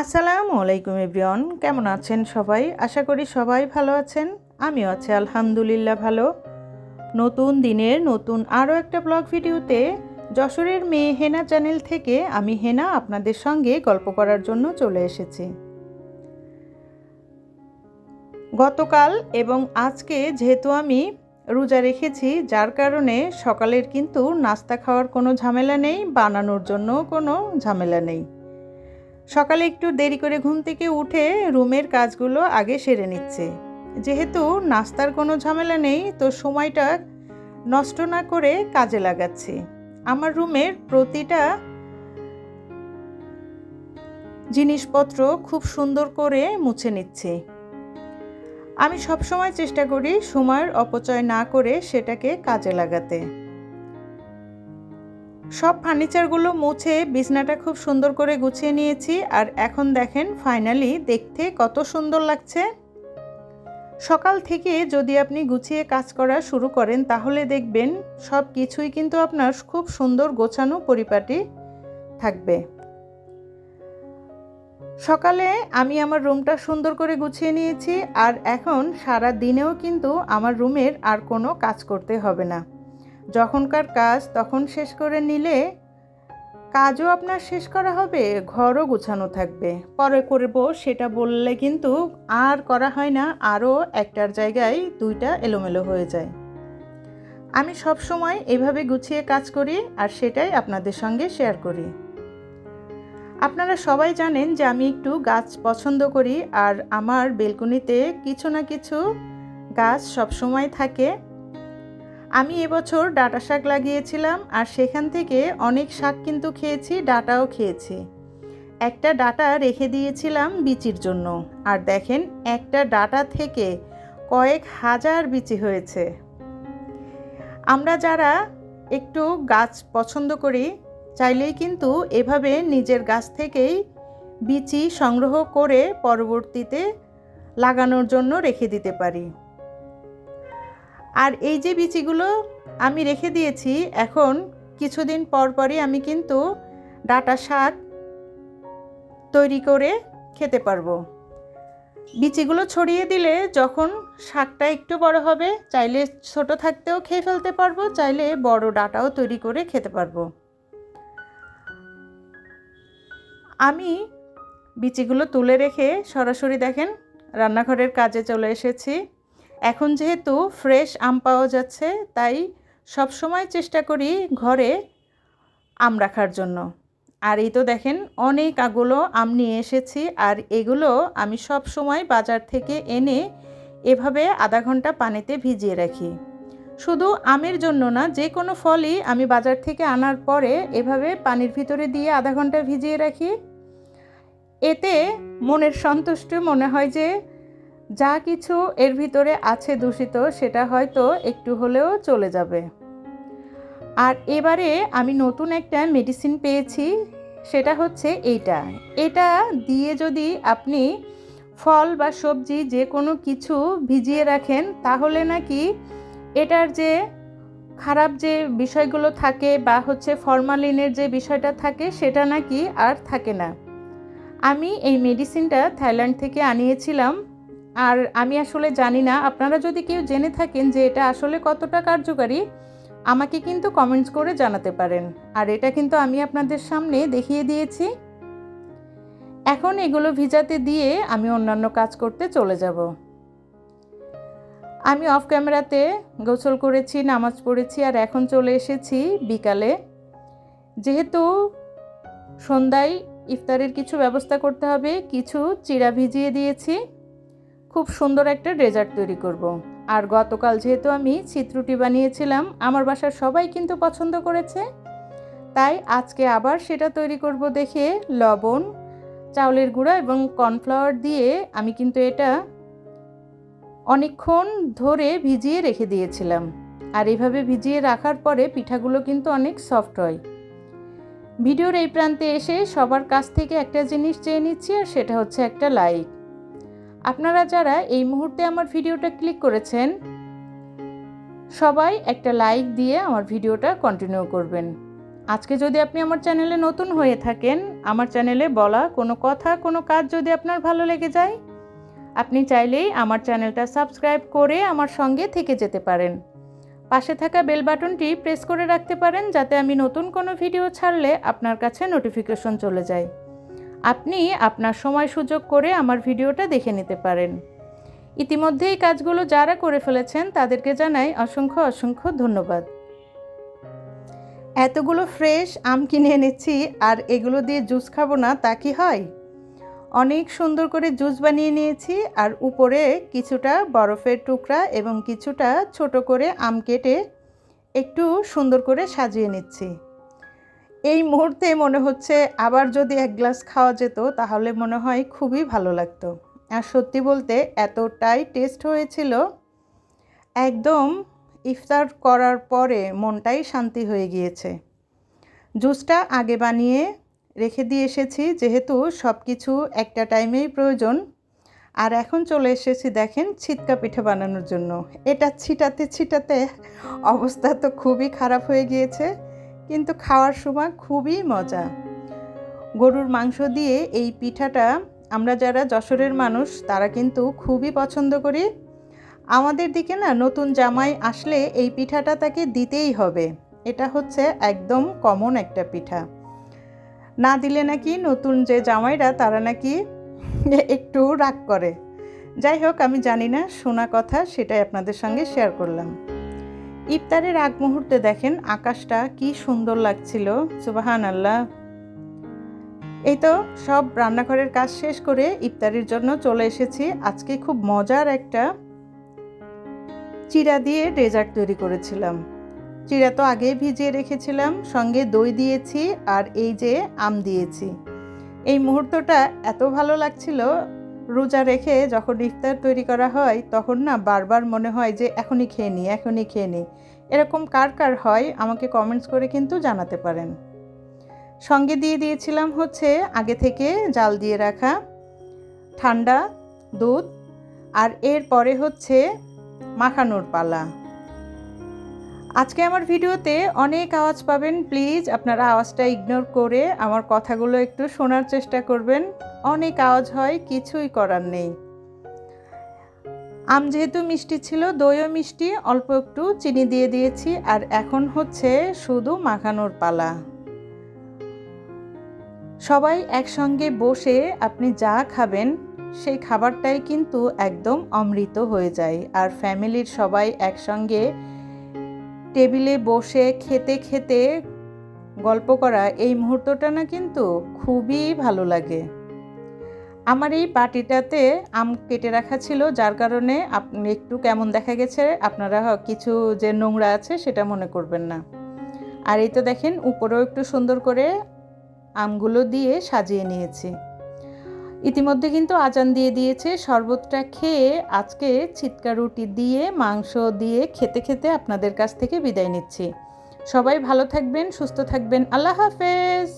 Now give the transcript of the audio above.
আসসালামু আলাইকুম এভরিওয়ান, কেমন আছেন সবাই? আশা করি সবাই ভালো আছেন, আমিও আছি আলহামদুলিল্লাহ ভালো। নতুন দিনের নতুন আরও একটা ব্লগ ভিডিওতে যশোরের মেয়ে হেনা চ্যানেল থেকে আমি হেনা আপনাদের সঙ্গে গল্প করার জন্য চলে এসেছি। গতকাল এবং আজকে যেহেতু আমি রোজা রেখেছি, যার কারণে সকালের কিন্তু নাস্তা খাওয়ার কোনো ঝামেলা নেই, বানানোর জন্য কোনো ঝামেলা নেই। সকালে একটু দেরি করে ঘুম থেকে উঠে রুমের কাজগুলো আগে সেরে নিচ্ছে। যেহেতু নাস্তার কোনো ঝামেলা নেই, তো সময়টা নষ্ট না করে কাজে লাগাচ্ছি। আমার রুমের প্রতিটা জিনিসপত্র খুব সুন্দর করে মুছে নিচ্ছে। আমি সবসময় চেষ্টা করি সময়ের অপচয় না করে সেটাকে কাজে লাগাতে। সব ফার্নিচারগুলো মুছে বিছনাটা খুব সুন্দর করে গুছিয়ে নিয়েছি আর এখন দেখেন ফাইনালি দেখতে কত সুন্দর লাগছে। সকাল থেকে যদি আপনি গুছিয়ে কাজ করা শুরু করেন তাহলে দেখবেন সব কিছুই কিন্তু আপনার খুব সুন্দর গোছানো পরিপাটি থাকবে। সকালে আমি আমার রুমটা সুন্দর করে গুছিয়ে নিয়েছি আর এখন সারা দিনেও কিন্তু আমার রুমের আর কোনো কাজ করতে হবে না। যখনকার কাজ তখন শেষ করে নিলে কাজও আপনার শেষ করা হবে, ঘরও গুছানো থাকবে। পরে করব সেটা বললে কিন্তু আর করা হয় না, আরও একটার জায়গায় দুইটা এলোমেলো হয়ে যায়। আমি সব সময় এভাবে গুছিয়ে কাজ করি আর সেটাই আপনাদের সঙ্গে শেয়ার করি। আপনারা সবাই জানেন যে আমি একটু গাছ পছন্দ করি আর আমার বেলকনিতে কিছু না কিছু গাছ সবসময় থাকে। আমি এবছর ডাটা শাক লাগিয়েছিলাম আর সেখান থেকে অনেক শাক কিন্তু খেয়েছি, ডাটাও খেয়েছি। একটা ডাটা রেখে দিয়েছিলাম বিচির জন্য। আর দেখেন, একটা ডাটা থেকে কয়েক হাজার বিচি হয়েছে। আমরা যারা একটু গাছ পছন্দ করি, চাইলেই কিন্তু এভাবে নিজের গাছ থেকেই বিচি সংগ্রহ করে পরবর্তীতে লাগানোর জন্য রেখে দিতে পারি। আর এই যে বিচিগুলো আমি রেখে দিয়েছি, এখন কিছুদিন পর পরই আমি কিন্তু ডাটা শাক তৈরি করে খেতে পারব। বিচিগুলো ছড়িয়ে দিলে যখন শাকটা একটু বড় হবে, চাইলে ছোট থাকতেও খেয়ে ফেলতে পারব, চাইলে বড় ডাটাও তৈরি করে খেতে পারব। আমি বিচিগুলো তুলে রেখে সরাসরি দেখেন, রান্নাঘরের কাজে চলে এসেছি। এখন যেহেতু ফ্রেশ আম পাওয়া যাচ্ছে, তাই সব সময় চেষ্টা করি ঘরে আম রাখার জন্য। আর এই তো দেখেন, অনেক আগুলো আম নিয়ে এসেছি, আর এগুলো আমি সব সময় বাজার থেকে এনে এভাবে আধা ঘণ্টা পানিতে ভিজিয়ে রাখি। শুধু আমের জন্য না, যে কোনো ফলই আমি বাজার থেকে আনার পরে এভাবে পানির ভিতরে দিয়ে আধা ঘণ্টা ভিজিয়ে রাখি। এতে মনের সন্তুষ্ট মনে হয় যে যা কিছু এর ভিতরে আছে দূষিত, সেটা হয়তো একটু হলেও চলে যাবে। আর এবারে আমি নতুন একটা মেডিসিন পেয়েছি, সেটা হচ্ছে এইটা। এটা দিয়ে যদি আপনি ফল বা সবজি যে কোনো কিছু ভিজিয়ে রাখেন, তাহলে নাকি এটার যে খারাপ যে বিষয়গুলো থাকে বা হচ্ছে ফরমালিনের যে বিষয়টা থাকে, সেটা নাকি আর থাকে না। আমি এই মেডিসিনটা থাইল্যান্ড থেকে আনিয়েছিলাম। আর আমি আসলে জানি না, আপনারা যদি কেউ জেনে থাকেন যে এটা আসলে কতটা কার্যকারী, আমাকে কিন্তু কমেন্টস করে জানাতে পারেন। আর এটা কিন্তু আমি আপনাদের সামনে দেখিয়ে দিয়েছি। এখন এগুলো ভিজাতে দিয়ে আমি অন্যান্য কাজ করতে চলে যাব। আমি অফ ক্যামেরাতে গোসল করেছি, নামাজ পড়েছি আর এখন চলে এসেছি বিকালে। যেহেতু সন্ধ্যায় ইফতারের কিছু ব্যবস্থা করতে হবে, কিছু চিরা ভিজিয়ে দিয়েছি। খুব সুন্দর একটা ডেজার্ট তৈরি করব। আর গতকাল যেহেতু আমি চিত্রুটি বানিয়েছিলাম, আমার বাসার সবাই কিন্তু পছন্দ করেছে। তাই আজকে আবার সেটা তৈরি করব দেখে লবণ, চাউলের গুঁড়া এবং কর্নফ্লাওয়ার দিয়ে আমি কিন্তু এটা অনেকক্ষণ ধরে ভিজিয়ে রেখে দিয়েছিলাম। আর এভাবে ভিজিয়ে রাখার পরে পিঠাগুলো কিন্তু অনেক সফট হয়। ভিডিওর এই প্রান্তে এসে সবার কাছ থেকে একটা জিনিস চেয়ে নিচ্ছি, আর সেটা হচ্ছে একটা লাইক আপনারা যারা এই মুহূর্তে আমার ভিডিওটা ক্লিক করেছেন, সবাই একটা লাইক দিয়ে আমার ভিডিওটা কন্টিনিউ করবেন। আজকে যদি আপনি আমার চ্যানেলে নতুন হয়ে থাকেন, আমার চ্যানেলে বলা কোনো কথা, কোনো কাজ যদি আপনার ভালো লেগে যায়, আপনি চাইলেই আমার চ্যানেলটা সাবস্ক্রাইব করে আমার সঙ্গে থেকে যেতে পারেন। পাশে থাকা বেল বাটনটি প্রেস করে রাখতে পারেন, যাতে আমি নতুন কোনো ভিডিও ছাড়লে আপনার কাছে নোটিফিকেশন চলে যায়। আপনি আপনার সময় সুযোগ করে আমার ভিডিওটা দেখে নিতে পারেন। ইতিমধ্যে এই কাজগুলো যারা করে ফেলেছেন, তাদেরকে জানাই অসংখ্য অসংখ্য ধন্যবাদ। এতগুলো ফ্রেশ আম কিনে এনেছি, আর এগুলো দিয়ে জুস খাব না, তা কি হয়? অনেক সুন্দর করে জুস বানিয়ে নিয়েছি, আর উপরে কিছুটা বরফের টুকরা এবং কিছুটা ছোট করে আম কেটে একটু সুন্দর করে সাজিয়ে নিচ্ছি। এই মুহূর্তে মনে হচ্ছে আবার যদি এক গ্লাস খাওয়া যেত, তাহলে মনে হয় খুবই ভালো লাগতো। আর সত্যি বলতে এতটাই টেস্ট হয়েছিল, একদম ইফতার করার পরে মনটাই শান্তি হয়ে গিয়েছে। জুসটা আগে বানিয়ে রেখে দিয়ে এসেছি, যেহেতু সব কিছু একটা টাইমেই প্রয়োজন। আর এখন চলে এসেছি দেখেন ছিটকা পিঠে বানানোর জন্য। এটা ছিটাতে ছিটাতে অবস্থা তো খুবই খারাপ হয়ে গিয়েছে। কিন্তু খাওয়ার সময় খুবই মজা। গরুর মাংস দিয়ে এই পিঠাটা আমরা যারা যশোরের মানুষ, তারা কিন্তু খুবই পছন্দ করি। আমাদের দিকে না নতুন জামাই আসলে এই পিঠাটা তাকে দিতেই হবে। এটা হচ্ছে একদম কমন একটা পিঠা। না দিলে নাকি নতুন যে জামাইরা, তারা নাকি একটু রাগ করে। যাই হোক, আমি জানি না, শোনা কথা, সেটাই আপনাদের সঙ্গে শেয়ার করলাম। ইফতারের আগ মুহূর্তে দেখেন আকাশটা কি সুন্দর লাগছিল। সুবাহান আল্লাহ এই তো সব রান্নাঘরের কাজ শেষ করে ইফতারির জন্য চলে এসেছি। আজকে খুব মজার একটা চিরা দিয়ে ডেজার্ট তৈরি করেছিলাম। চিরা তো আগেই ভিজিয়ে রেখেছিলাম, সঙ্গে দই দিয়েছি আর এই যে আম দিয়েছি। এই মুহূর্তটা এত ভালো লাগছিল রোজা রেখে যখন ইফতার তৈরি করা হয়, তখন না বারবার মনে হয় যে, এখনই খেয়ে নিই এখনই খেয়ে নিই এরকম কার কার হয়, আমাকে কমেন্টস করে কিন্তু জানাতে পারেন। সঙ্গে দিয়ে দিয়েছিলাম হচ্ছে, আগে থেকে জাল দিয়ে রাখা ঠান্ডা দুধ, আর এর পরে হচ্ছে মাখানোর পালা। আজকে আমার ভিডিওতে অনেক আওয়াজ পাবেন, প্লিজ আপনারা আওয়াজটা ইগনোর করে আমার কথাগুলো একটু শোনার চেষ্টা করবেন। অনেক আওয়াজ হয়, কিছুই করার নেই। আম যেহেতু মিষ্টি ছিল, দইও মিষ্টি, অল্প একটু চিনি দিয়ে দিয়েছি, আর এখন হচ্ছে শুধু মাখানোর পালা। সবাই একসঙ্গে বসে আপনি যা খাবেন, সেই খাবারটাই কিন্তু একদম অমৃত হয়ে যায়, আর ফ্যামিলির সবাই একসঙ্গে টেবিলে বসে খেতে খেতে গল্প করা এই মুহূর্তটা না কিন্তু খুবই ভালো লাগে। আমার এই পাটিটাতে আম কেটে রাখা ছিল, যার কারণে আপনি একটু কেমন দেখা গেছে, আপনারা কিছু যে নোংরা আছে সেটা মনে করবেন না। আর এই তো দেখেন, উপরেও একটু সুন্দর করে আমগুলো দিয়ে সাজিয়ে নিয়েছি। ইতিমধ্যে কিন্তু আজান দিয়ে দিয়েছে। শরবতটা খেয়ে আজকে ছিটকা রুটি দিয়ে, মাংস দিয়ে খেতে খেতে আপনাদের কাছ থেকে বিদায় নিচ্ছি। সবাই ভালো থাকবেন, সুস্থ থাকবেন। আল্লাহ হাফেজ।